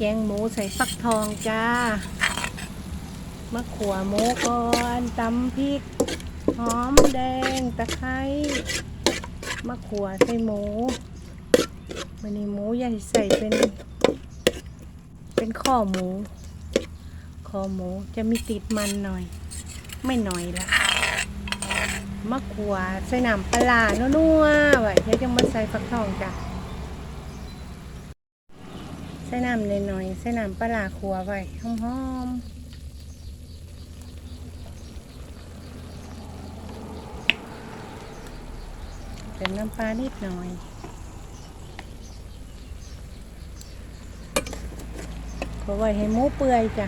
แกงหมูใส่ฟักทองจ้ามะขัวหมูก่อนตำพริก หอมแดงตะไคร้มะขัวใส่หมูวันนี้หมูใหญ่ใส่เป็น เป็นข้อหมูคอหมูจะมีติดมันหน่อย ไม่หน่อยละมะขัวใส่น้ำปลาร้านัวๆไว้เดี๋ยวจะมาใส่ฟักทองจ้ะ ใส่น้ำหน่อยๆใส่น้ำปลาขัวไว้หอมๆเป็นน้ำปลานิดหน่อย เพราะไว้ให้หมูเปื่อยจ้ะ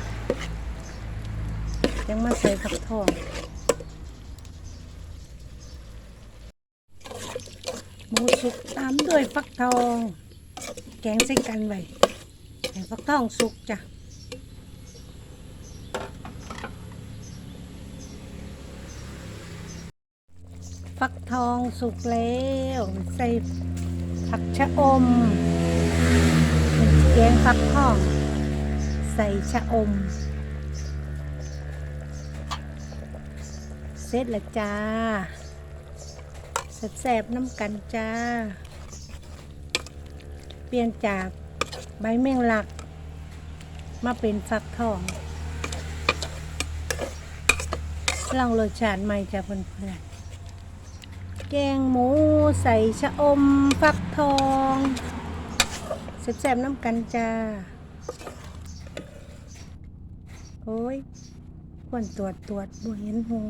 ยังมาใส่ผักทองหมูสุกตามด้วยฟักทอง แกงใส่กันไว้ ให้ฟักทองสุกจ้ะฟักทองสุกแล้วใส่ผักชะอมแกงฟักทอง ใส่ชะอม เสร็จแล้วจ้าแสบๆน้ำกันจ้า เปลี่ยนจาก ใบแมงลัก มาเป็นฟักทองลองรสชาติใหม่จ้าเพื่อนๆแกงหมูใส่ชะอมฟักทองแสบๆน้ำกันจ้า โอ้ยควรตรวจตรวจบ่เห็นหง